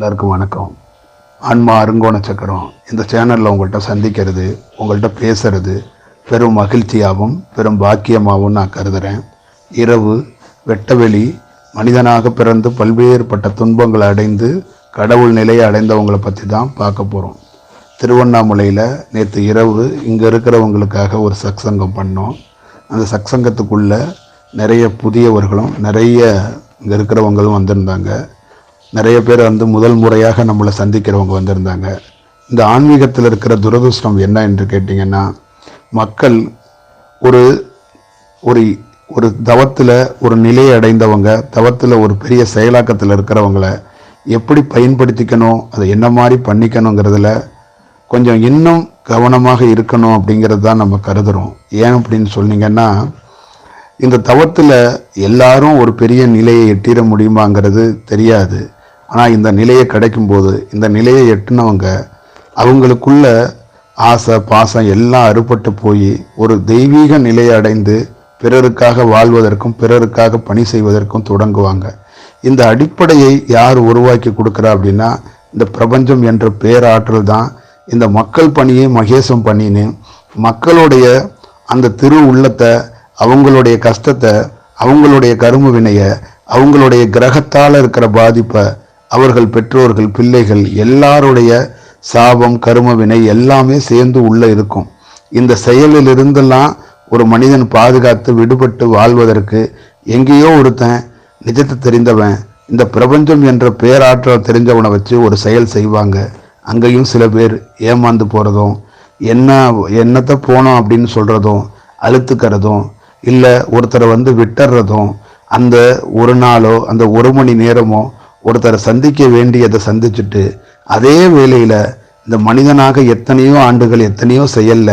எல்லாருக்கும் வணக்கம். ஆன்மா அருங்கோண சக்கரம் இந்த சேனலில் உங்கள்கிட்ட சந்திக்கிறது உங்கள்கிட்ட பேசுறது பெரும் மகிழ்ச்சியாகவும் பெரும் பாக்கியமாகவும் நான் கருதுகிறேன் இரவு வெட்டவெளி மனிதனாக பிறந்து பல்வேறுபட்ட துன்பங்களை அடைந்து கடவுள் நிலையை அடைந்தவங்களை பற்றி தான் பார்க்க போகிறோம் திருவண்ணாமலையில் நேற்று இரவு இங்கே இருக்கிறவங்களுக்காக ஒரு சத்சங்கம் பண்ணோம். அந்த சத்சங்கத்துக்குள்ள நிறைய புதியவர்களும் நிறைய இங்கே இருக்கிறவங்களும் வந்திருந்தாங்க. நிறைய பேர் வந்து முதல் முறையாக நம்மளை சந்திக்கிறவங்க வந்திருந்தாங்க. இந்த ஆன்மீகத்தில் இருக்கிற துரதிருஷ்டம் என்ன என்று கேட்டிங்கன்னா மக்கள் ஒரு ஒரு ஒரு தவத்தில் ஒரு நிலையை அடைந்தவங்க தவத்தில் ஒரு பெரிய செயலாக்கத்தில் இருக்கிறவங்கள எப்படி பயன்படுத்திக்கணும் அதை என்ன மாதிரி பண்ணிக்கணுங்கிறதுல கொஞ்சம் இன்னும் கவனமாக இருக்கணும் அப்படிங்கிறது தான் நம்ம கருதுகிறோம் ஏன் அப்படின்னு சொன்னீங்கன்னா இந்த தவத்தில் எல்லாரும் ஒரு பெரிய நிலையை எட்டிட முடியுமாங்கிறது தெரியாது. ஆனால் இந்த நிலையை கிடைக்கும்போது இந்த நிலையை எட்டினவங்க அவங்களுக்குள்ள ஆசை பாசம் எல்லாம் அறுபட்டு போய் ஒரு தெய்வீக நிலையை அடைந்து பிறருக்காக வாழ்வதற்கும் பிறருக்காக பணி செய்வதற்கும் தொடங்குவாங்க. இந்த அடிப்படையை யார் உருவாக்கி கொடுக்குறா அப்படின்னா இந்த பிரபஞ்சம் என்ற பேராற்றல் தான் இந்த மக்கள் பணியை மகேசம் பண்ணின்னு மக்களுடைய அந்த திரு உள்ளத்தை அவங்களுடைய கஷ்டத்தை அவங்களுடைய கரும வினையை அவங்களுடைய கிரகத்தால் இருக்கிற பாதிப்பை அவர்கள் பெற்றோர்கள் பிள்ளைகள் எல்லாருடைய சாபம் கரும வினை எல்லாமே சேர்ந்து உள்ளே இருக்கும். இந்த செயலில் இருந்தெல்லாம் ஒரு மனிதன் பாதுகாத்து விடுபட்டு வாழ்வதற்கு எங்கேயோ ஒருத்தன் நிஜத்தை தெரிந்தவன் இந்த பிரபஞ்சம் என்ற பேராற்றல் தெரிஞ்சவனை வச்சு ஒரு செயல் செய்வாங்க. அங்கேயும் சில பேர் ஏமாந்து போகிறதும் என்ன என்னத்தை போனோம் அப்படின்னு சொல்கிறதும் அழுத்துக்கிறதும் இல்லை ஒருத்தரை வந்து விட்டுறதும் அந்த ஒரு நாளோ அந்த ஒரு மணி நேரமோ ஒருத்தரை சந்திக்க வேண்டியதை சந்திச்சுட்டு அதே வேளையில் இந்த மனிதனாக எத்தனையோ ஆண்டுகள் எத்தனையோ செயல்ல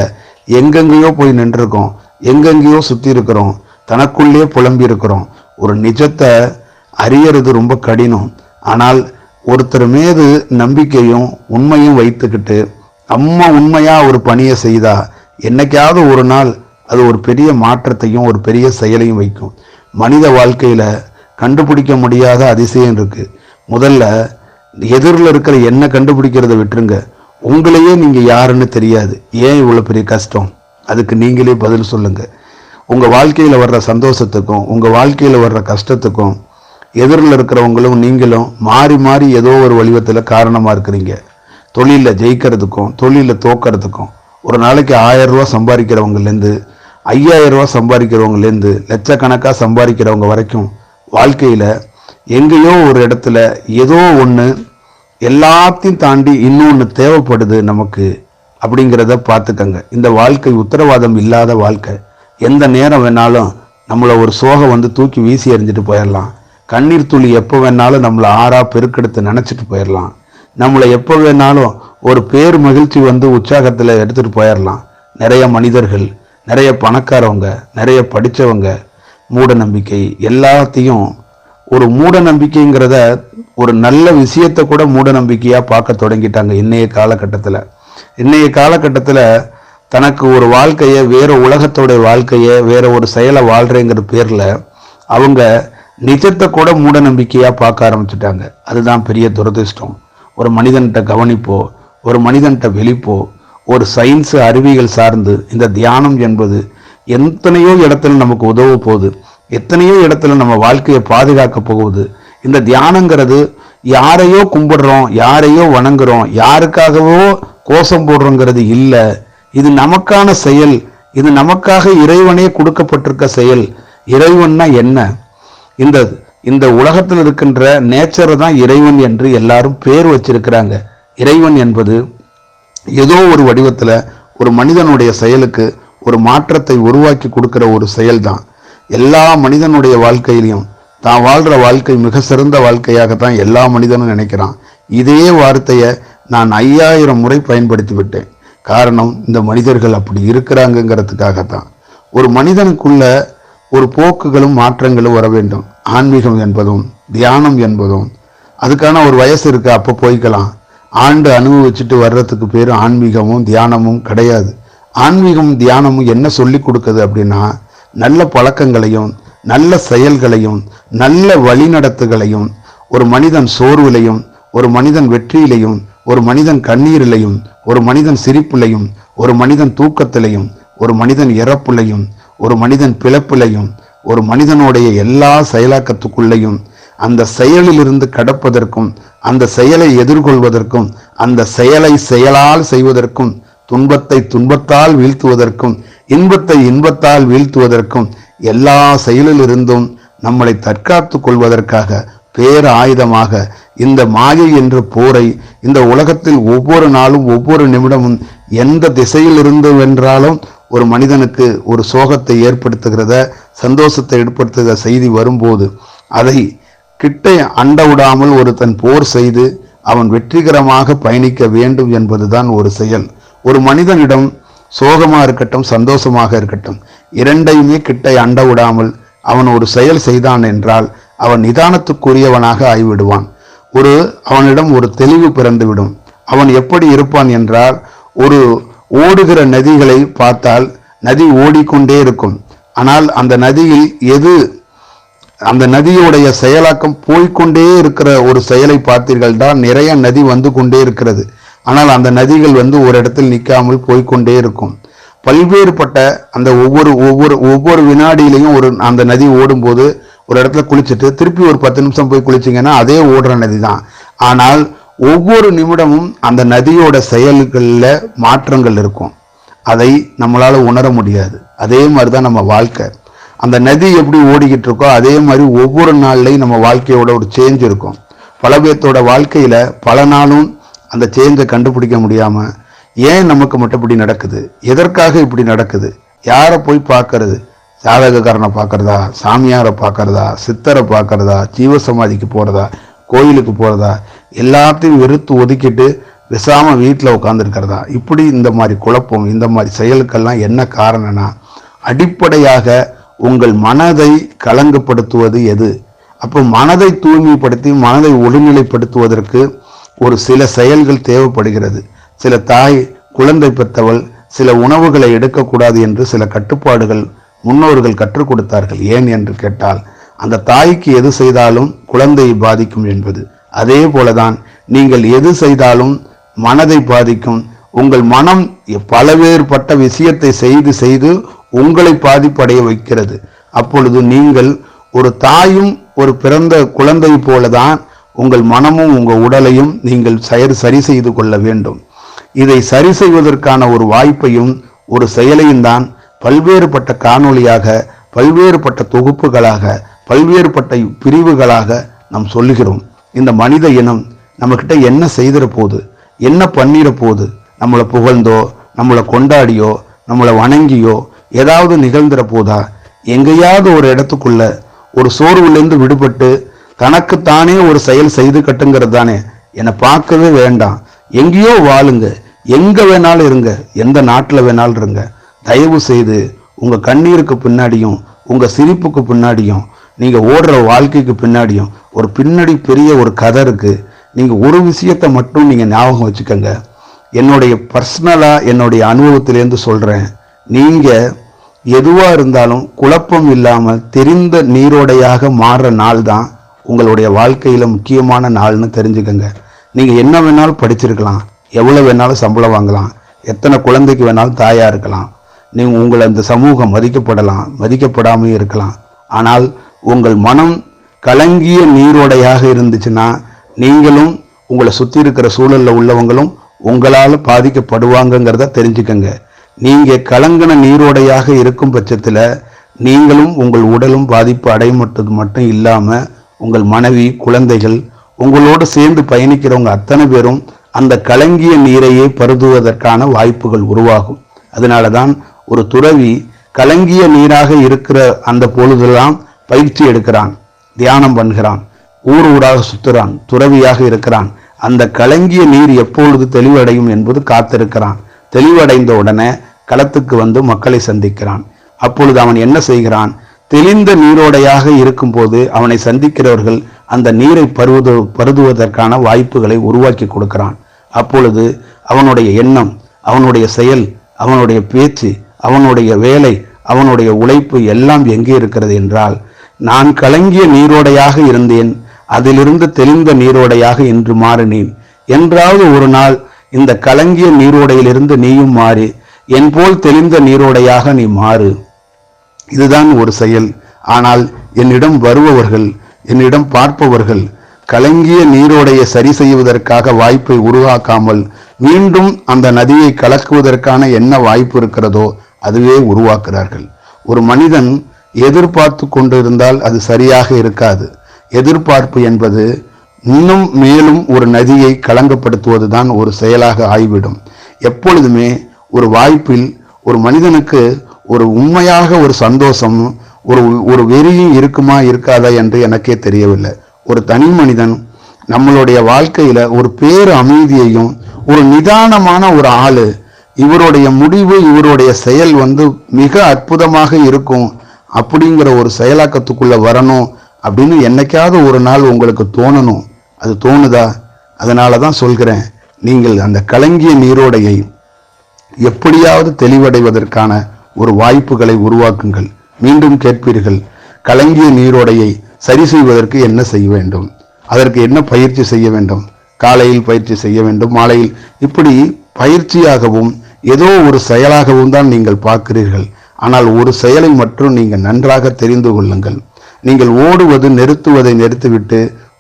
எங்கெங்கேயோ போய் நின்றுருக்கோம். எங்கெங்கேயோ சுற்றி இருக்கிறோம். தனக்குள்ளே புலம்பி இருக்கிறோம். ஒரு நிஜத்தை அறியறது ரொம்ப கடினம். ஆனால் ஒருத்தர் மீது நம்பிக்கையும் உண்மையும் வைத்துக்கிட்டு அம்மா உண்மையாக ஒரு பணியை செய்தா என்னைக்காவது ஒரு நாள் அது ஒரு பெரிய மாற்றத்தையும் ஒரு பெரிய செயலையும் வைக்கும். மனித வாழ்க்கையில் கண்டுபிடிக்க முடியாத அதிசயம் இருக்குது முதல்ல எதிரில் இருக்கிற என்ன கண்டுபிடிக்கிறத விட்டுருங்க. உங்களையே நீங்கள் யாருன்னு தெரியாது. ஏன் இவ்வளோ பெரிய கஷ்டம்? அதுக்கு நீங்களே பதில் சொல்லுங்கள் உங்கள் வாழ்க்கையில் வர்ற சந்தோஷத்துக்கும் உங்கள் வாழ்க்கையில் வர்ற கஷ்டத்துக்கும் எதிரில் இருக்கிறவங்களும் நீங்களும் மாறி மாறி ஏதோ ஒரு வடிவத்தில் காரணமாக இருக்கிறீங்க. தொழிலில் ஜெயிக்கிறதுக்கும் தொழிலில் தோக்கிறதுக்கும் ஒரு நாளைக்கு ஆயிரம் ரூபா சம்பாதிக்கிறவங்கலேருந்து ஐயாயிரம் ரூபா சம்பாதிக்கிறவங்கலேருந்து லட்சக்கணக்காக சம்பாதிக்கிறவங்க வரைக்கும் வாழ்க்கையில் எங்கேயோ ஒரு இடத்துல ஏதோ ஒன்று எல்லாத்தையும் தாண்டி இன்னொன்று தேவைப்படுது நமக்கு அப்படிங்கிறத பார்த்துக்கங்க. இந்த வாழ்க்கை உத்தரவாதம் இல்லாத வாழ்க்கை. எந்த நேரம் வேணாலும் நம்மளை ஒரு சோகம் வந்து தூக்கி வீசி எறிஞ்சிட்டு போயிடலாம். கண்ணீர் துளி எப்போ வேணாலும் நம்மளை ஆறா பெருக்கெடுத்து நினச்சிட்டு போயிடலாம். நம்மளை எப்போ வேணாலும் ஒரு பேர் மகிழ்ச்சி வந்து உற்சாகத்தில் எடுத்துகிட்டு போயிடலாம். நிறைய மனிதர்கள் நிறைய பணக்காரவங்க நிறைய படித்தவங்க மூட நம்பிக்கை எல்லாத்தையும் ஒரு மூட நம்பிக்கைங்கிறத ஒரு நல்ல விஷயத்தை கூட மூட நம்பிக்கையாக பார்க்க தொடங்கிட்டாங்க இன்றைய காலகட்டத்தில். இன்றைய காலகட்டத்தில் தனக்கு ஒரு வாழ்க்கையை வேறு உலகத்தோடைய வாழ்க்கையை வேறு ஒரு செயலை வாழ்கிறேங்கிற பேரில் அவங்க நிஜத்தை கூட மூட நம்பிக்கையாக பார்க்க ஆரம்பிச்சிட்டாங்க. அதுதான் பெரிய துரதிர்ஷ்டம். ஒரு மனிதன்கிட்ட கவனிப்போ ஒரு மனிதன்கிட்ட வெளிப்போ ஒரு சயின்ஸு அறிவியல் சார்ந்து இந்த தியானம் என்பது எத்தனையோ இடத்துல நமக்கு உதவ போகுது. எத்தனையோ இடத்துல நம்ம வாழ்க்கையை பாதுகாக்க போகுது. இந்த தியானங்கிறது யாரையோ கும்பிடுறோம் யாரையோ வணங்குறோம் யாருக்காகவோ கோஷம் போடுறோங்கிறது இல்லை. இது நமக்கான செயல். இது நமக்காக இறைவனே கொடுக்கப்பட்டிருக்க செயல். இறைவன்னா என்ன? இந்த இந்த உலகத்தில் இருக்கின்ற நேச்சரை தான் இறைவன் என்று எல்லாரும் பேர் வச்சிருக்கிறாங்க. இறைவன் என்பது ஏதோ ஒரு வடிவத்தில் ஒரு மனிதனுடைய செயலுக்கு ஒரு மாற்றத்தை உருவாக்கி கொடுக்கிற ஒரு செயல்தான். எல்லா மனிதனுடைய வாழ்க்கையிலையும் தான் வாழ்கிற வாழ்க்கை மிக சிறந்த வாழ்க்கையாகத்தான் எல்லா மனிதனும் நினைக்கிறான். இதே வார்த்தையை நான் ஐயாயிரம் முறை பயன்படுத்தி விட்டேன். காரணம் இந்த மனிதர்கள் அப்படி இருக்கிறாங்கங்கிறதுக்காகத்தான். ஒரு மனிதனுக்குள்ள ஒரு போக்குகளும் மாற்றங்களும் வர வேண்டும். ஆன்மீகம் என்பதும் தியானம் என்பதும். அதுக்கான ஒரு வயசு இருக்கு அப்போ போய்க்கலாம். ஆண்டு அனுபவிச்சுட்டு வர்றதுக்கு பேர் ஆன்மீகமும் தியானமும் கிடையாது. ஆன்மீகம் தியானமும் என்ன சொல்லி கொடுக்குது அப்படின்னா நல்ல பழக்கங்களையும் நல்ல செயல்களையும் நல்ல வழிநடத்துகளையும் ஒரு மனிதன் சோர்விலையும் ஒரு மனிதன் வெற்றியிலையும் ஒரு மனிதன் கண்ணீரிலையும் ஒரு மனிதன் சிரிப்பிலையும் ஒரு மனிதன் தூக்கத்திலையும் ஒரு மனிதன் இறப்புலையும் ஒரு மனிதன் பிழப்பிலையும் ஒரு மனிதனுடைய எல்லா செயலாக்கத்துக்குள்ளேயும் அந்த செயலிலிருந்து கடப்பதற்கும் அந்த செயலை எதிர்கொள்வதற்கும் அந்த செயலை செயலால் செய்வதற்கும் துன்பத்தை துன்பத்தால் வீழ்த்துவதற்கும் இன்பத்தை இன்பத்தால் வீழ்த்துவதற்கும் எல்லா செயலிலிருந்தும் நம்மளை தற்காத்து கொள்வதற்காக பேர் ஆயுதமாக இந்த மாயை என்ற போரை இந்த உலகத்தில் ஒவ்வொரு நாளும் ஒவ்வொரு நிமிடமும் எந்த திசையில் இருந்து வென்றாலும் ஒரு மனிதனுக்கு ஒரு சோகத்தை ஏற்படுத்துகிறத சந்தோஷத்தை ஏற்படுத்துகிற செய்தி வரும்போது அதை கிட்டை அண்ட விடாமல் தன் போர் செய்து அவன் வெற்றிகரமாக பயணிக்க வேண்டும் என்பதுதான் ஒரு செயல். ஒரு மனிதனிடம் சோகமாக இருக்கட்டும் சந்தோஷமாக இருக்கட்டும் இரண்டையுமே கிட்ட அண்ட விடாமல் அவன் ஒரு செயல் செய்தான் என்றால் அவன் நிதானத்துக்குரியவனாக ஆகிவிடுவான். ஒரு அவனிடம் ஒரு தெளிவு பிறந்துவிடும். அவன் எப்படி இருப்பான் என்றால் ஒரு ஓடுகிற நதிகளை பார்த்தால் நதி ஓடிக்கொண்டே இருக்கும். ஆனால் அந்த நதியில் எது அந்த நதியுடைய செயலாக்கம் போய்க்கொண்டே இருக்கிற ஒரு செயலை பார்த்தீர்கள் தான் நிறைய நதி வந்து கொண்டே இருக்கிறது. ஆனால் அந்த நதிகள் வந்து ஒரு இடத்தில் நிற்காமல் போய்க்கொண்டே இருக்கும். பல்வேறுபட்ட அந்த ஒவ்வொரு ஒவ்வொரு ஒவ்வொரு வினாடியிலையும் ஒரு அந்த நதி ஓடும்போது ஒரு இடத்துல குளிச்சுட்டு திருப்பி ஒரு பத்து நிமிஷம் போய் குளிச்சிங்கன்னா அதே ஓடுற நதி தான். ஆனால் ஒவ்வொரு நிமிடமும் அந்த நதியோட செயல்களில் மாற்றங்கள் இருக்கும். அதை நம்மளால் உணர முடியாது. அதே மாதிரி தான் நம்ம வாழ்க்கை. அந்த நதி எப்படி ஓடிக்கிட்டு இருக்கோ அதே மாதிரி ஒவ்வொரு நாள்லையும் நம்ம வாழ்க்கையோட ஒரு சேஞ்ச் இருக்கும். பல பேர்த்தோட வாழ்க்கையில் பல நாளும் அந்த சேஞ்சை கண்டுபிடிக்க முடியாமல் ஏன் நமக்கு மட்டும் இப்படி நடக்குது? எதற்காக இப்படி நடக்குது? யாரை போய் பார்க்கறது? ஜாதகக்காரனை பார்க்கறதா? சாமியாரை பார்க்கறதா? சித்தரை பார்க்கறதா? ஜீவசமாதிக்கு போகிறதா கோயிலுக்கு போகிறதா எல்லாத்தையும் வெறுத்து ஒதுக்கிட்டு விசாம வீட்டில் உட்காந்துருக்கிறதா இப்படி இந்த மாதிரி குழப்பம் இந்த மாதிரி செயலுக்கெல்லாம் என்ன காரணம்னா அடிப்படையாக உங்கள் மனதை கலங்கப்படுத்துவது எது? அப்போ மனதை தூய்மைப்படுத்தி மனதை ஒருநிலைப்படுத்துவதற்கு ஒரு சில செயல்கள் தேவைப்படுகிறது. சில தாய் குழந்தை பெற்றவள் சில உணவுகளை எடுக்கக்கூடாது என்று சில கட்டுப்பாடுகள் முன்னோர்கள் கற்றுக் கொடுத்தார்கள். ஏன் என்று கேட்டால் அந்த தாய்க்கு எது செய்தாலும் குழந்தையை பாதிக்கும் என்பது. அதே போலதான் நீங்கள் எது செய்தாலும் மனதை பாதிக்கும். உங்கள் மனம் பலவேறுபட்ட விஷயத்தை செய்து செய்து உங்களை பாதிப்படைய வைக்கிறது. அப்பொழுது நீங்கள் ஒரு தாயும் ஒரு பிறந்த குழந்தை போலதான் உங்கள் மனமும் உங்கள் உடலையும் நீங்கள் செயல் சரி செய்து கொள்ள வேண்டும். இதை சரி செய்வதற்கான ஒரு வாய்ப்பையும் ஒரு செயலையும் தான் பல்வேறுபட்ட காணொளியாக பல்வேறுபட்ட தொகுப்புகளாக பல்வேறுபட்ட பிரிவுகளாக நாம் சொல்லுகிறோம். இந்த மனித இனம் நம்மக்கிட்ட என்ன செய்திட போகுது? என்ன பண்ணிட போகுது? நம்மளை புகழ்ந்தோ நம்மளை கொண்டாடியோ நம்மளை வணங்கியோ ஏதாவது நிகழ்ந்துட போதா? எங்கேயாவது ஒரு இடத்துக்குள்ள ஒரு சோர்வுலேருந்து விடுபட்டு தனக்குத்தானே ஒரு செயல் செய்து கட்டுங்கிறது தானே. என்னை பார்க்கவே வேண்டாம். எங்கேயோ வாழுங்க. எங்க வேணாலும் இருங்க. எந்த நாட்டில் வேணாலும் இருங்க. தயவு செய்து உங்க கண்ணீருக்கு பின்னாடியும் உங்க சிரிப்புக்கு பின்னாடியும் நீங்க ஓடுற வாழ்க்கைக்கு பின்னாடியும் ஒரு பின்னாடி பெரிய ஒரு கதை இருக்கு. நீங்க ஒரு விஷயத்தை மட்டும் நீங்க ஞாபகம் வச்சுக்கோங்க. என்னுடைய பர்சனலா என்னுடைய அனுபவத்திலேருந்து சொல்றேன். நீங்க எதுவா இருந்தாலும் குழப்பம் இல்லாமல் தெரிந்த நீரோடையாக மாறுற நாள் தான் உங்களுடைய வாழ்க்கையில் முக்கியமான நாள்னு தெரிஞ்சுக்கங்க. நீங்கள் என்ன வேணாலும் படிச்சிருக்கலாம். எவ்வளோ வேணாலும் சம்பளம் வாங்கலாம். எத்தனை குழந்தைக்கு வேணாலும் தாயாக இருக்கலாம். நீங்கள் உங்களை அந்த சமூகம் மதிக்கப்படலாம். மதிக்கப்படாமல் இருக்கலாம். ஆனால் உங்கள் மனம் கலங்கிய நீரோடையாக இருந்துச்சுன்னா நீங்களும் உங்களை சுற்றி இருக்கிற சூழலில் உள்ளவங்களும் உங்களால் பாதிக்கப்படுவாங்கங்கிறத தெரிஞ்சுக்கங்க. நீங்கள் கலங்கின நீரோடையாக இருக்கும் பட்சத்தில் நீங்களும் உங்கள் உடலும் பாதிப்பு அடைமட்டது மட்டும் இல்லாமல் உங்கள் மனைவி குழந்தைகள் உங்களோடு சேர்ந்து பயணிக்கிறவங்க அத்தனை பேரும் அந்த கலங்கிய நீரையே பருதுவதற்கான வாய்ப்புகள் உருவாகும். அதனால தான் ஒரு துறவி கலங்கிய நீராக இருக்கிற அந்த பொழுதெல்லாம் பயிற்சி எடுக்கிறான் தியானம் பண்ணுகிறான் ஊர் ஊராக சுத்துறான் துறவியாக இருக்கிறான். அந்த கலங்கிய நீர் எப்பொழுது தெளிவடையும் என்பது காத்திருக்கிறான். தெளிவடைந்த உடனே களத்துக்கு வந்து மக்களை சந்திக்கிறான். அப்பொழுது அவன் என்ன செய்கிறான்? தெளிந்த நீரோடையாக இருக்கும்போது அவனை சந்திக்கிறவர்கள் அந்த நீரை பருவது பருதுவதற்கான வாய்ப்புகளை உருவாக்கி கொடுக்கிறான். அப்பொழுது அவனுடைய எண்ணம் அவனுடைய செயல் அவனுடைய பேச்சு அவனுடைய வேலை அவனுடைய உழைப்பு எல்லாம் எங்கே இருக்கிறது என்றால் நான் கலங்கிய நீரோடையாக இருந்தேன் அதிலிருந்து தெளிந்த நீரோடையாக இன்று மாறினேன். என்றாவது ஒரு நாள் இந்த கலங்கிய நீரோடையிலிருந்து நீயும் மாறி என் போல் தெளிந்த நீரோடையாக நீ மாறு. இதுதான் ஒரு செயல். ஆனால் என்னிடம் வருபவர்கள் என்னிடம் பார்ப்பவர்கள் கலங்கிய நீரோடைய சரி செய்வதற்காக வாய்ப்பை உருவாக்காமல் மீண்டும் அந்த நதியை கலக்குவதற்கான என்ன வாய்ப்பு இருக்கிறதோ அதுவே உருவாக்குறார்கள் ஒரு மனிதன் எதிர்பார்த்து கொண்டிருந்தால் அது சரியாக இருக்காது. எதிர்பார்ப்பு என்பது இன்னும் மேலும் ஒரு நதியை களங்கப்படுத்துவதுதான் ஒரு செயலாக ஆய்விடும். எப்பொழுதுமே ஒரு வாய்ப்பில் ஒரு மனிதனுக்கு ஒரு உண்மையாக ஒரு சந்தோஷம் ஒரு ஒரு வெறியும் இருக்குமா இருக்காதா என்று எனக்கே தெரியவில்லை. ஒரு தனி மனிதன் நம்மளுடைய வாழ்க்கையில ஒரு பேரு அமைதியையும் ஒரு நிதானமான ஒரு ஆளு இவருடைய முடிவு இவருடைய செயல் வந்து மிக அற்புதமாக இருக்கும். அப்படிங்கிற ஒரு செயலாக்கத்துக்குள்ள வரணும் அப்படின்னு என்னைக்காவது ஒரு நாள் உங்களுக்கு தோணணும். அது தோணுதா? அதனால தான் சொல்கிறேன் நீங்கள் அந்த கலங்கிய நீரோடையை எப்படியாவது தெளிவடைவதற்கான ஒரு வாய்ப்புகளை உருவாக்குங்கள். மீண்டும் கேட்பீர்கள் கலங்கிய நீரோடையை சரி செய்வதற்கு என்ன செய்ய வேண்டும்? அதற்கு என்ன பயிற்சி செய்ய வேண்டும்? காலையில் பயிற்சி செய்ய வேண்டும் மாலையில். இப்படி பயிற்சியாகவும் ஏதோ ஒரு செயலாகவும் தான் நீங்கள் பார்க்கிறீர்கள். ஆனால் ஒரு செயலை மட்டும் நீங்கள் நன்றாக தெரிந்து கொள்ளுங்கள். நீங்கள் ஓடுவது நிறுத்துவதை நிறுத்திவிட்டு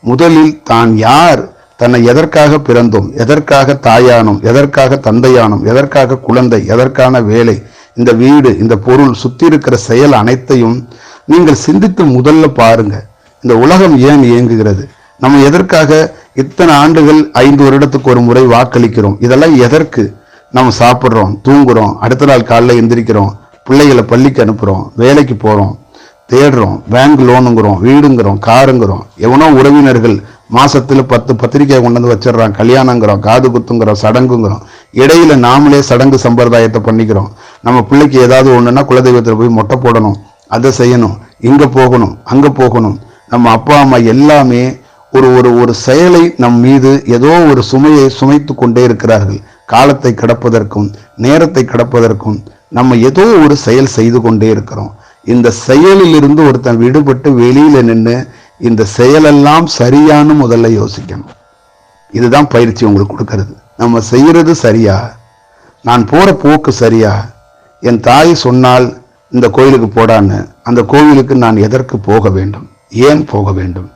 முதலில் தான் யார் தன்னை எதற்காக பிறந்தோம் எதற்காக தாயானோம் எதற்காக தந்தையானோம் எதற்காக குழந்தை எதற்கான வேலை இந்த வீடு இந்த பொருள் சுத்தி இருக்கிற செயல் அனைத்தையும் நீங்கள் சிந்தித்து முதல்ல பாருங்க. இந்த உலகம் ஏன் இயங்குகிறது? நம்ம எதற்காக இத்தனை ஆண்டுகள் ஐந்து வருடத்துக்கு ஒரு முறை வாக்களிக்கிறோம்? இதெல்லாம் எதற்கு? நம்ம சாப்பிட்றோம் தூங்குறோம் அடுத்த நாள் காலைல எந்திரிக்கிறோம் பிள்ளைகளை பள்ளிக்கு அனுப்புறோம் வேலைக்கு போறோம் தேடுறோம் பேங்க் லோனுங்கிறோம் வீடுங்கிறோம் காருங்கிறோம் எவனோ உறவினர்கள் மாசத்துல பத்து பத்திரிக்கையை கொண்டு வந்து வச்சிடுறான். கல்யாணங்கிறோம் காது குத்துங்கிறோம் சடங்குங்கிறோம். இடையில நாமளே சடங்கு சம்பிரதாயத்தை பண்ணிக்கிறோம். நம்ம பிள்ளைக்கு ஏதாவது ஒண்ணுன்னா குலதெய்வத்தில் போய் மொட்டை போடணும். அதை செய்யணும். இங்க போகணும் அங்க போகணும். நம்ம அப்பா அம்மா எல்லாமே ஒரு ஒரு ஒரு செயலை நம் மீது ஏதோ ஒரு சுமையை சுமைத்து கொண்டே இருக்கிறார்கள். காலத்தை கடப்பதற்கும் நேரத்தை கடப்பதற்கும் நம்ம ஏதோ ஒரு செயல் செய்து கொண்டே இருக்கிறோம். இந்த செயலிலிருந்து ஒருத்தன் விடுபட்டு வெளியில நின்று இந்த செயலெல்லாம் சரியான்னு முதல்ல யோசிக்கணும். இதுதான் பயிற்சி உங்களுக்கு கொடுக்கறது. நம்ம செய்யறது சரியா? நான் போற போக்கு சரியா? என் தாய் சொன்னால் இந்த கோயிலுக்கு போடான்னு அந்த கோவிலுக்கு நான் எதற்கு போக வேண்டும்? ஏன் போக வேண்டும்?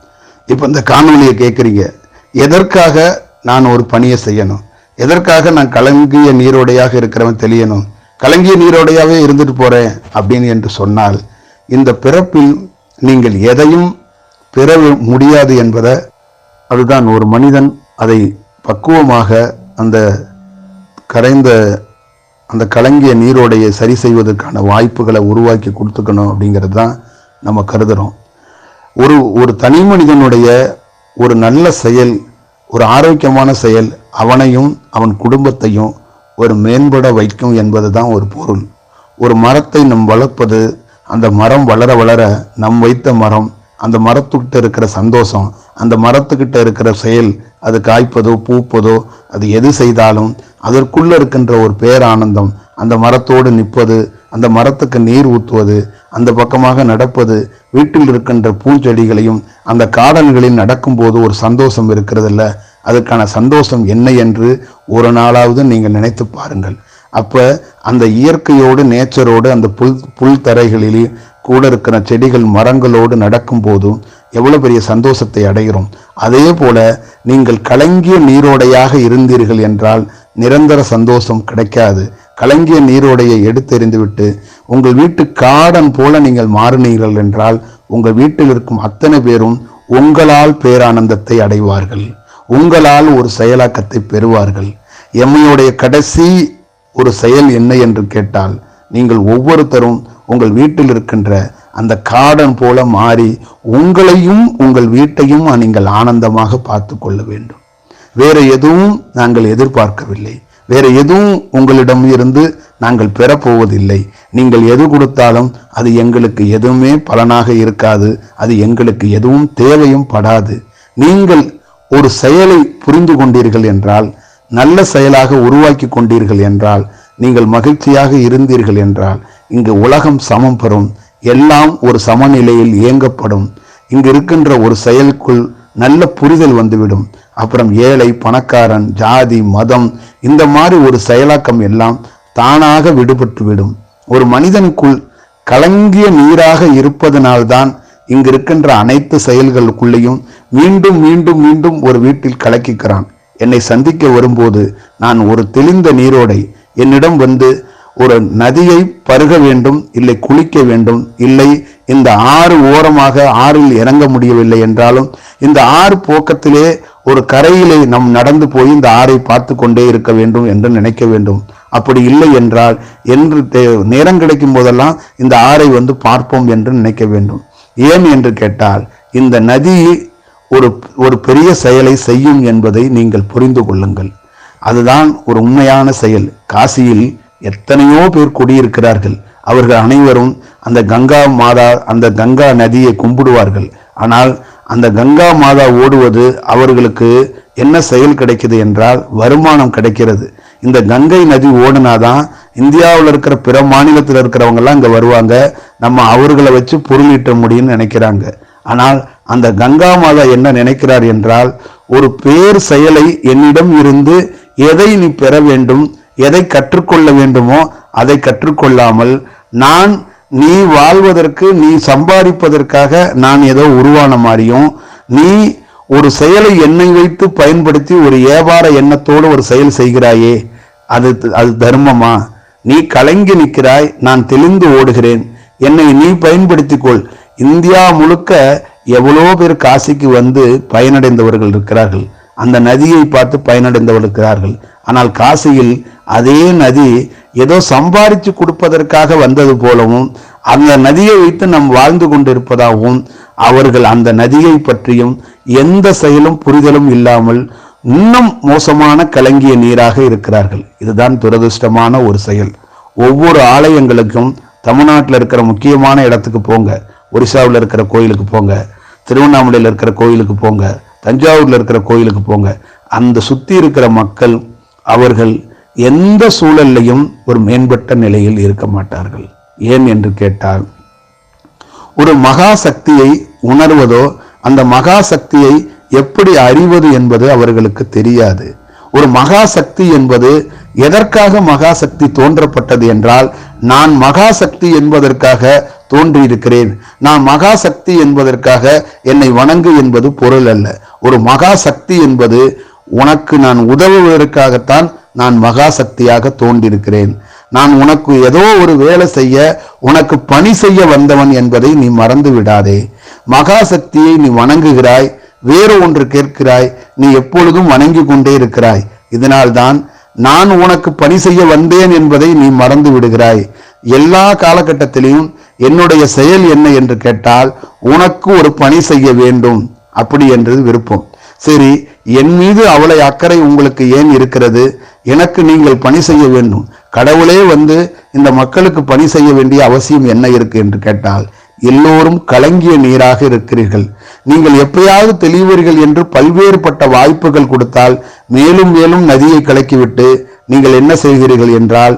இப்போ இந்த காணொலியை கேட்குறீங்க. எதற்காக நான் ஒரு பணியை செய்யணும்? எதற்காக நான் கலங்கிய நீரோடையாக இருக்கிறவன் தெரியணும் கலங்கிய நீரோடையாகவே இருந்துட்டு போறேன் அப்படின்னு என்று சொன்னால் இந்த பிறப்பில் நீங்கள் எதையும் பெற முடியாது என்பதை அதுதான் ஒரு மனிதன் அதை பக்குவமாக அந்த கரைந்த அந்த கலங்கிய நீரோடையை சரி செய்வதற்கான வாய்ப்புகளை உருவாக்கி கொடுத்துக்கணும் அப்படிங்கிறது தான் நம்ம கருதுகிறோம் ஒரு ஒரு தனி மனிதனுடைய ஒரு நல்ல செயல் ஒரு ஆரோக்கியமான செயல் அவனையும் அவன் குடும்பத்தையும் ஒரு மேம்பட வைக்கும் என்பது தான் ஒரு பொருள். ஒரு மரத்தை நம் வளர்ப்பது அந்த மரம் வளர வளர நம் வைத்த மரம் அந்த மரத்துக்கிட்ட இருக்கிற சந்தோஷம் அந்த மரத்துக்கிட்ட இருக்கிற செயல் அது காய்ப்பதோ பூப்பதோ அது எது செய்தாலும் அதற்குள்ளே இருக்கின்ற ஒரு பேரானந்தம் அந்த மரத்தோடு நிற்பது அந்த மரத்துக்கு நீர் ஊற்றுவது அந்த பக்கமாக நடப்பது வீட்டில் இருக்கின்ற பூஞ்செடிகளையும் அந்த காடல்களில் நடக்கும்போது ஒரு சந்தோஷம் இருக்கிறதில்ல. அதுக்கான சந்தோஷம் என்ன என்று ஒரு நாளாவது நீங்கள் நினைத்து பாருங்கள். அப்போ அந்த இயற்கையோடு நேச்சரோடு அந்த புல் புல் தரைகளிலே கூட இருக்கிற செடிகள் மரங்களோடு நடக்கும் போதும் எவ்வளவு பெரிய சந்தோஷத்தை அடைகிறோம். அதே போல நீங்கள் கலங்கிய நீரோடையாக இருந்தீர்கள் என்றால் நிரந்தர சந்தோஷம் கிடைக்காது. கலங்கிய நீரோடையை எடுத்தெறிந்துவிட்டு உங்கள் வீட்டு காடன் போல நீங்கள் மாறினீர்கள் என்றால் உங்கள் வீட்டில் இருக்கும் அத்தனை பேரும் உங்களால் பேரானந்தத்தை அடைவார்கள். உங்களால் ஒரு செயலாக்கத்தை பெறுவார்கள். எம்மையுடைய கடைசி ஒரு செயல் என்ன என்று கேட்டால் நீங்கள் ஒவ்வொருத்தரும் உங்கள் வீட்டில் இருக்கின்ற அந்த காடன் போல மாறி உங்களையும் உங்கள் வீட்டையும் நீங்கள் ஆனந்தமாக பார்த்து கொள்ள வேண்டும். வேற எதுவும் நாங்கள் எதிர்பார்க்கவில்லை. வேற எதுவும் உங்களிடம் இருந்து நாங்கள் பெறப்போவதில்லை. நீங்கள் எது கொடுத்தாலும் அது எங்களுக்கு எதுவுமே பலனாக இருக்காது. அது எங்களுக்கு எதுவும் தேவையும் படாது. நீங்கள் ஒரு செயலை புரிந்து கொண்டீர்கள் என்றால் நல்ல செயலாக உருவாக்கி கொண்டீர்கள் என்றால் நீங்கள் மகிழ்ச்சியாக இருந்தீர்கள் என்றால் இங்கு உலகம் சமம் பெறும். எல்லாம் ஒரு சமநிலையில் இயங்கப்படும். இங்கு இருக்கின்ற ஒரு செயலுக்குள் நல்ல புரிதல் வந்துவிடும். அப்புறம் ஏழை பணக்காரன் ஜாதி மதம் இந்த மாதிரி ஒரு செயலாக்கம் எல்லாம் தானாக விடுபட்டு விடும் ஒரு மனிதனுக்குள் கலங்கிய நீராக இருப்பதனால்தான் இங்கு இருக்கின்ற அனைத்து செயல்களுக்குள்ளேயும் மீண்டும் மீண்டும் மீண்டும் ஒரு வீட்டில் கலக்கிக்கிறான். என்னை சந்திக்க வரும்போது நான் ஒரு தெளிந்த நீரோடை என்னிடம் வந்து ஒரு நதியை பருக வேண்டும் இல்லை குளிக்க வேண்டும் இல்லை இந்த ஆறு ஓரமாக ஆறில் இறங்க முடியவில்லை என்றாலும் இந்த ஆறு போக்கத்திலே ஒரு கரையிலே நம் நடந்து போய் இந்த ஆறை பார்த்து கொண்டே இருக்க வேண்டும் என்று நினைக்க வேண்டும். அப்படி இல்லை என்றால் என்று தே- நேரம் கிடைக்கும் போதெல்லாம் இந்த ஆறை வந்து பார்ப்போம் என்று நினைக்க வேண்டும். ஏன் என்று கேட்டால் இந்த நதி ஒரு ஒரு பெரிய செயலை செய்யும் என்பதை நீங்கள் புரிந்து கொள்ளுங்கள். அதுதான் ஒரு உண்மையான செயல். காசியில் எத்தனையோ பேர் குடியிருக்கிறார்கள். அவர்கள் அனைவரும் அந்த கங்கா மாதா அந்த கங்கா நதியை கும்பிடுவார்கள். ஆனால் அந்த கங்கா மாதா ஓடுவது அவர்களுக்கு என்ன செயல் கிடைக்குது என்றால் வருமானம் கிடைக்கிறது. இந்த கங்கை நதி ஓடுனாதான் இந்தியாவில் இருக்கிற பிற மாநிலத்தில் இருக்கிறவங்கெல்லாம் இங்கே வருவாங்க. நம்ம அவர்களை வச்சு பொருளீட்ட முடியும்னு நினைக்கிறாங்க. ஆனால் அந்த கங்கா மாதா என்ன நினைக்கிறார் என்றால் ஒரு பேர் செயலை என்னிடம் இருந்து எதை நீ பெற வேண்டும்? எதை கற்றுக்கொள்ள வேண்டுமோ அதை கற்றுக்கொள்ளாமல் நான் நீ வாழ்வதற்கு நீ சம்பாதிப்பதற்காக நான் ஏதோ உருவான மாதிரியும் நீ ஒரு செயலை என்னை வைத்து பயன்படுத்தி ஒரு வியாபார எண்ணத்தோடு ஒரு செயல் செய்கிறாயே அது அது தர்மமா? நீ கலங்கி நிற்கிறாய் நான் தெளிந்து ஓடுகிறேன். என்னை நீ பயன்படுத்திக்கொள். இந்தியா முழுக்க எவ்வளோ பேர் காசிக்கு வந்து பயனடைந்தவர்கள் இருக்கிறார்கள். அந்த நதியை பார்த்து பயனடைந்தவர்கள் இருக்கிறார்கள். ஆனால் காசியில் அதே நதி ஏதோ சம்பாரிச்சு கொடுப்பதற்காக வந்தது போலவும் அந்த நதியை வைத்து நாம் வாழ்ந்து கொண்டிருப்பதாகவும் அவர்கள் அந்த நதியை பற்றியும் எந்த செயலும் புரிதலும் இல்லாமல் இன்னும் மோசமான கலங்கிய நீராக இருக்கிறார்கள். இதுதான் துரதிருஷ்டமான ஒரு செயல். ஒவ்வொரு ஆலயங்களுக்கும் தமிழ்நாட்டில் இருக்கிற முக்கியமான இடத்துக்கு போங்க. ஒரிசாவில் இருக்கிற கோயிலுக்கு போங்க. திருவண்ணாமலையில் இருக்கிற கோயிலுக்கு போங்க. தஞ்சாவூரில் இருக்கிற கோயிலுக்கு போங்க. அந்த சுற்றி இருக்கிற மக்கள் அவர்கள் எந்த சூழல்லையும் ஒரு மேம்பட்ட நிலையில் இருக்க மாட்டார்கள். ஏன் என்று கேட்டால் ஒரு மகா சக்தியை உணர்வதோ அந்த மகா சக்தியை எப்படி அறிவது என்பது அவர்களுக்கு தெரியாது. ஒரு மகா சக்தி என்பது எதற்காக மகா சக்தி தோன்றப்பட்டது என்றால் நான் மகா சக்தி என்பதற்காக தோன்றியிருக்கிறேன். நான் மகா சக்தி என்பதற்காக என்னை வணங்கு என்பது பொருள் அல்ல. ஒரு மகா சக்தி என்பது உனக்கு நான் உதவுவதற்காகத்தான் நான் மகாசக்தியாக தோன்றிருக்கிறேன். தோன்றியிருக்கிறேன் நான் உனக்கு ஏதோ ஒரு வேலை செய்ய உனக்கு பணி செய்ய வந்தவன் என்பதை நீ மறந்து விடாதே. மகா சக்தியை நீ வணங்குகிறாய் வேறு ஒன்று கேட்கிறாய் நீ எப்பொழுதும் வணங்கி கொண்டே இருக்கிறாய். இதனால்தான் நான் உனக்கு பணி செய்ய வந்தேன் என்பதை நீ மறந்து விடுகிறாய். எல்லா காலகட்டத்திலையும் என்னுடைய செயல் என்ன என்று கேட்டால் உனக்கு ஒரு பணி செய்ய வேண்டும். அப்படி என்றது விருப்பம். சரி என் மீது அவளை அக்கறை உங்களுக்கு ஏன் இருக்கிறது? எனக்கு நீங்கள் பணி செய்ய வேண்டும். கடவுளே வந்து இந்த மக்களுக்கு பணி செய்ய வேண்டிய அவசியம் என்ன இருக்கு என்று கேட்டால் எல்லோரும் கலங்கிய நீராக இருக்கிறீர்கள். நீங்கள் எப்பயாவது தெளிவீர்கள் என்று பல்வேறுபட்ட வாய்ப்புகள் கொடுத்தால் மேலும் மேலும் நதியை கலக்கிவிட்டு நீங்கள் என்ன செய்கிறீர்கள் என்றால்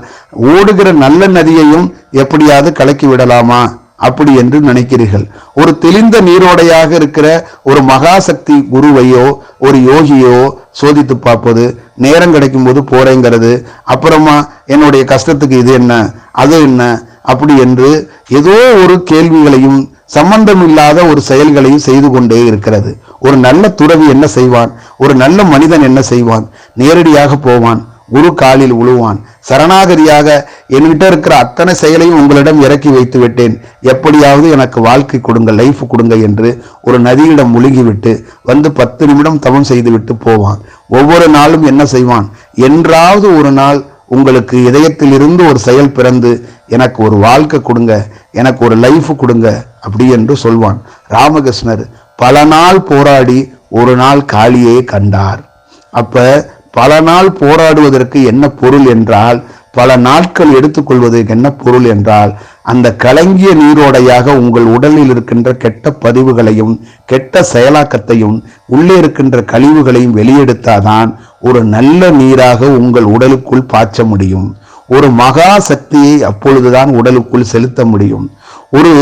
ஓடுகிற நல்ல நதியையும் எப்படியாவது கலக்கி விடலாமா அப்படி என்று நினைக்கிறீர்கள். ஒரு தெளிந்த நீரோடையாக இருக்கிற ஒரு மகாசக்தி குருவையோ ஒரு யோகியோ சோதித்து பார்ப்பது நேரம் கிடைக்கும் போது போறேங்கிறது அப்புறமா என்னுடைய கஷ்டத்துக்கு இது என்ன அது என்ன அப்படி என்று ஏதோ ஒரு கேள்விகளையும் சம்பந்தமில்லாத ஒரு செயல்களையும் செய்து கொண்டே இருக்கிறது. ஒரு நல்ல துறவி என்ன செய்வான்? ஒரு நல்ல மனிதன் என்ன செய்வான்? நேரடியாக போவான். குரு காலில் உழுவான். சரணாகதியாக என்கிட்ட இருக்கிற அத்தனை செயலையும் உங்களிடம் இறக்கி வைத்து விட்டேன். எப்படியாவது எனக்கு வாழ்க்கை கொடுங்க லைஃப் கொடுங்க என்று ஒரு நதியிடம் முழுகிவிட்டு வந்து பத்து நிமிடம் தவம் செய்துவிட்டு போவான். ஒவ்வொரு நாளும் என்ன செய்வான்? என்றாவது ஒரு நாள் உங்களுக்கு இதயத்தில் இருந்து ஒரு செயல் பிறந்து எனக்கு ஒரு வாழ்க்கை கொடுங்க எனக்கு ஒரு லைஃப் கொடுங்க அப்படி என்று சொல்வான். ராமகிருஷ்ணர் பல நாள் போராடி ஒரு நாள் காளியை கண்டார். அப்போ பல நாள் போராடுவதற்கு என்ன பொருள் என்றால் பல நாட்கள் எடுத்துக்கொள்வதற்கு என்ன பொருள் என்றால் அந்த கலங்கிய நீரோடையாக உங்கள் உடலில் இருக்கின்ற கெட்ட பதிவுகளையும் கெட்ட செயலாக்கத்தையும் உள்ளே இருக்கின்ற கழிவுகளையும் வெளியெடுத்தாதான் ஒரு நல்ல நீராக உங்கள் உடலுக்குள் பாய்ச்ச முடியும். ஒரு மகா சக்தியை அப்பொழுதுதான் உடலுக்குள் செலுத்த முடியும். ஒரு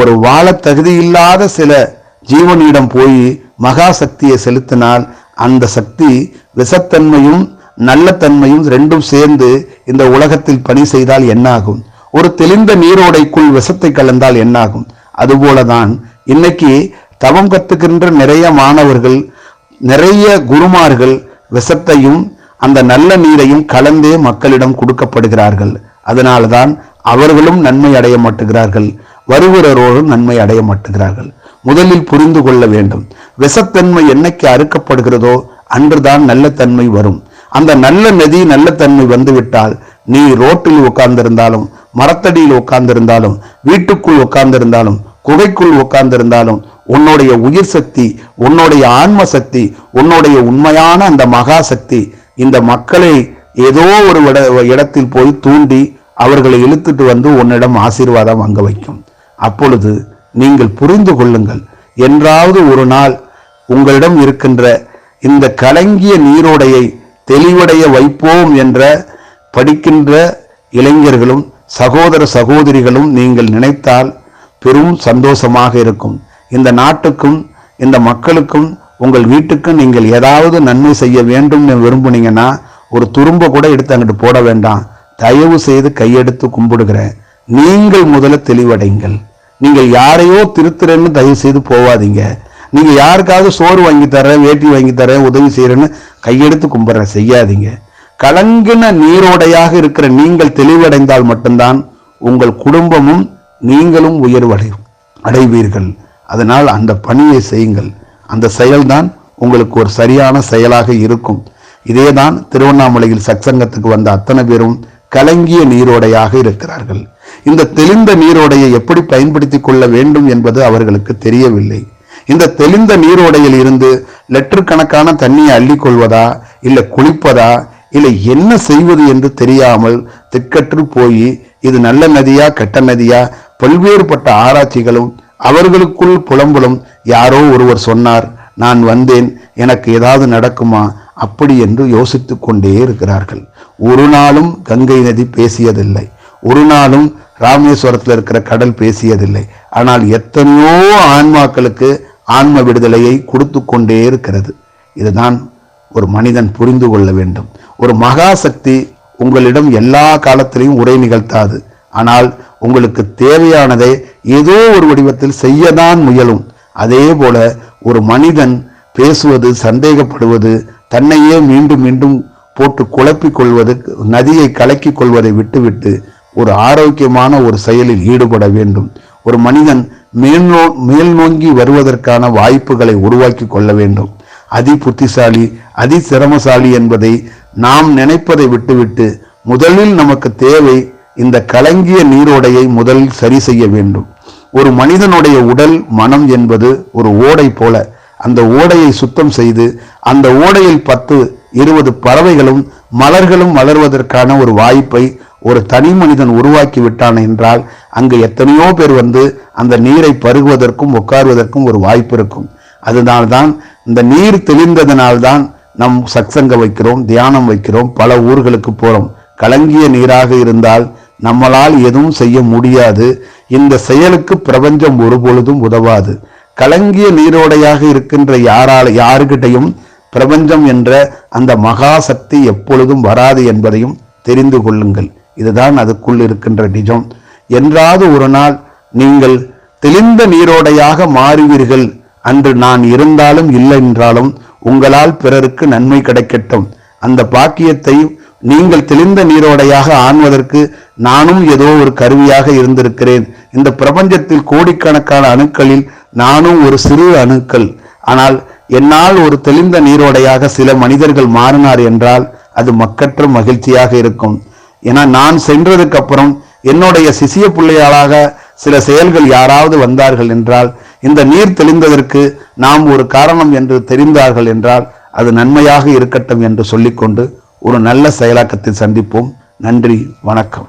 ஒரு வாழ தகுதியில்லாத சில ஜீவனிடம் போய் மகா சக்தியை செலுத்தினால் அந்த சக்தி விஷத்தன்மையும் நல்ல தன்மையும் ரெண்டும் சேர்ந்து இந்த உலகத்தில் பணி செய்தால் என்னாகும்? ஒரு தெளிந்த நீரோடைக்குள் விஷத்தை கலந்தால் என்னாகும்? அதுபோலதான் இன்னைக்கு தவம் கத்துக்கின்ற நிறைய மாணவர்கள் நிறைய குருமார்கள் விஷத்தையும் அந்த நல்ல நீரையும் கலந்தே மக்களிடம் கொடுக்கப்படுகிறார்கள். அதனால்தான் அவர்களும் நன்மை அடைய மாட்டுகிறார்கள். வருகிறவரோடும் நன்மை அடைய மாட்டுகிறார்கள். முதலில் புரிந்து கொள்ள வேண்டும். விஷத்தன்மை என்னைக்கு அறுக்கப்படுகிறதோ அன்றுதான் நல்ல தன்மை வரும். அந்த நல்ல நதி நல்ல தன்மை வந்துவிட்டால் நீ ரோட்டில் உட்கார்ந்திருந்தாலும் மரத்தடியில் உட்கார்ந்திருந்தாலும் வீட்டுக்குள் உட்கார்ந்திருந்தாலும் குகைக்குள் உட்கார்ந்திருந்தாலும் உன்னுடைய உயிர் சக்தி உன்னுடைய ஆன்ம சக்தி உன்னுடைய உண்மையான அந்த மகா சக்தி இந்த மக்களை ஏதோ ஒரு இட- இடத்தில் போய் தூண்டி அவர்களை இழுத்துட்டு வந்து உன்னிடம் ஆசீர்வாதம் அங்க வைக்கும். அப்பொழுது நீங்கள் புரிந்து கொள்ளுங்கள். என்றாவது ஒரு நாள் உங்களிடம் இருக்கின்ற இந்த கலங்கிய நீரோடையை தெளிவடைய வைப்போம் என்ற படிக்கின்ற இளைஞர்களும் சகோதர சகோதரிகளும் நீங்கள் நினைத்தால் பெரும் சந்தோஷமாக இருக்கும். இந்த நாட்டுக்கும் இந்த மக்களுக்கும் உங்கள் வீட்டுக்கும் நீங்கள் ஏதாவது நன்மை செய்ய வேண்டும்னு விரும்புனீங்கன்னா ஒரு துரும்ப கூட எடுத்து அங்கிட்டு போட வேண்டாம். தயவு செய்து கையெடுத்து கும்பிடுகிறேன். நீங்கள் முதல்ல தெளிவடைங்கள். நீங்கள் யாரையோ திருத்துறேன்னு தயவு செய்து போவாதீங்க. நீங்கள் யாருக்காவது சோறு வாங்கி தரேன் வேட்டி வாங்கி தரேன் உதவி செய்கிறேன்னு கையெடுத்து கும்பிட்ற செய்யாதீங்க. கலங்கின நீரோடையாக இருக்கிற நீங்கள் தெளிவடைந்தால் மட்டும்தான் உங்கள் குடும்பமும் நீங்களும் உயர்வடை அடைவீர்கள். அதனால் அந்த பணியை செய்யுங்கள். அந்த செயல்தான் உங்களுக்கு ஒரு சரியான செயலாக இருக்கும். இதேதான் திருவண்ணாமலையில் சத்சங்கத்துக்கு வந்த அத்தனை பேரும் கலங்கிய நீரோடையாக இருக்கிறார்கள். இந்த தெளிந்த நீரோடையை எப்படி பயன்படுத்திக் கொள்ள வேண்டும் என்பது அவர்களுக்கு தெரியவில்லை. இந்த தெளிந்த நீரோடையில் இருந்து லெட்டர் கணக்கான தண்ணியை அள்ளிக் கொள்வதா இல்லை குளிப்பதா இல்லை என்ன செய்வது என்று தெரியாமல் திக்கற்று போய் இது நல்ல நதியா கெட்ட நதியா பல்வேறுபட்ட ஆராய்ச்சிகளும் அவர்களுக்குள் புலம்புலும் யாரோ ஒருவர் சொன்னார் நான் வந்தேன் எனக்கு ஏதாவது நடக்குமா? அப்படி என்று யோசித்துக் கொண்டே இருக்கிறார்கள். ஒரு நாளும் கங்கை நதி பேசியதில்லை. ஒரு நாளும் ராமேஸ்வரத்தில் இருக்கிற கடல் பேசியதில்லை. ஆனால் எத்தனையோ ஆன்மாக்களுக்கு ஆன்ம விடுதலையை கொடுத்து கொண்டே இருக்கிறது. இதுதான் ஒரு மனிதன் புரிந்து கொள்ள வேண்டும். ஒரு மகா சக்தி உங்களிடம் எல்லா காலத்திலையும் உரை நிகழ்த்தாது. ஆனால் உங்களுக்கு தேவையானதை ஏதோ ஒரு வடிவத்தில் செய்யதான் முயலும். அதே போல ஒரு மனிதன் பேசுவது சந்தேகப்படுவது தன்னையே மீண்டும் மீண்டும் போட்டு குழப்பிக் கொள்வது நதியை கலக்கிக் கொள்வதை விட்டுவிட்டு ஒரு ஆரோக்கியமான ஒரு செயலில் ஈடுபட வேண்டும். ஒரு மனிதன் மேல்நோ மேல் நோங்கி வருவதற்கான வாய்ப்புகளை உருவாக்கி கொள்ள வேண்டும். அதி புத்திசாலி அதி சிரமசாலி என்பதை நாம் நினைப்பதை விட்டுவிட்டு முதலில் நமக்கு தேவை இந்த கலங்கிய நீரோடையை முதலில் சரி செய்ய வேண்டும். ஒரு மனிதனுடைய உடல் மனம் என்பது ஒரு ஓடை போல அந்த ஓடையை சுத்தம் செய்து அந்த ஓடையில் பத்து இருபது பறவைகளும் மலர்களும் மலர்வதற்கான ஒரு வாய்ப்பை ஒரு தனி மனிதன் உருவாக்கி விட்டான் என்றால் அங்கு எத்தனையோ பேர் வந்து அந்த நீரை பருகுவதற்கும் உட்காருவதற்கும் ஒரு வாய்ப்பு இருக்கும். அதனால்தான் இந்த நீர் தெளிந்ததனால்தான் நம் சத்சங்க வைக்கிறோம் தியானம் வைக்கிறோம் பல ஊர்களுக்கு போறோம். கலங்கிய நீராக இருந்தால் நம்மளால் எதுவும் செய்ய முடியாது. இந்த செயலுக்கு பிரபஞ்சம் ஒருபொழுதும் உதவாது. கலங்கிய நீரோடையாக இருக்கின்ற யாரால் யாருக்கிட்டையும் பிரபஞ்சம் என்ற அந்த மகா சக்தி எப்பொழுதும் வராது என்பதையும் தெரிந்து கொள்ளுங்கள். இதுதான் அதுக்குள் இருக்கின்ற நிஜம். என்றாவது ஒரு நாள் நீங்கள் தெளிந்த நீரோடையாக மாறுவீர்கள். அன்று நான் இருந்தாலும் இல்லை என்றாலும் உங்களால் பிறருக்கு நன்மை கிடைக்கட்டும். அந்த பாக்கியத்தை நீங்கள் தெளிந்த நீரோடையாக ஆண்வதற்கு நானும் ஏதோ ஒரு கருவியாக இருந்திருக்கிறேன். இந்த பிரபஞ்சத்தில் கோடிக்கணக்கான அணுக்களில் நானும் ஒரு சிறு அணுக்கள். ஆனால் என்னால் ஒரு தெளிந்த நீரோடையாக சில மனிதர்கள் மாறினார் என்றால் அது மக்கற்ற மகிழ்ச்சியாக இருக்கும். ஏன்னா நான் சென்றதுக்கு அப்புறம் என்னுடைய சிசிய பிள்ளையாளாக சில செயல்கள் யாராவது வந்தார்கள் என்றால் இந்த நீர் தெளிந்ததற்கு நாம் ஒரு காரணம் என்று தெரிந்தார்கள் என்றால் அது நன்மையாக இருக்கட்டும் என்று சொல்லிக்கொண்டு ஒரு நல்ல செயலாக்கத்தில் சந்திப்போம். நன்றி வணக்கம்.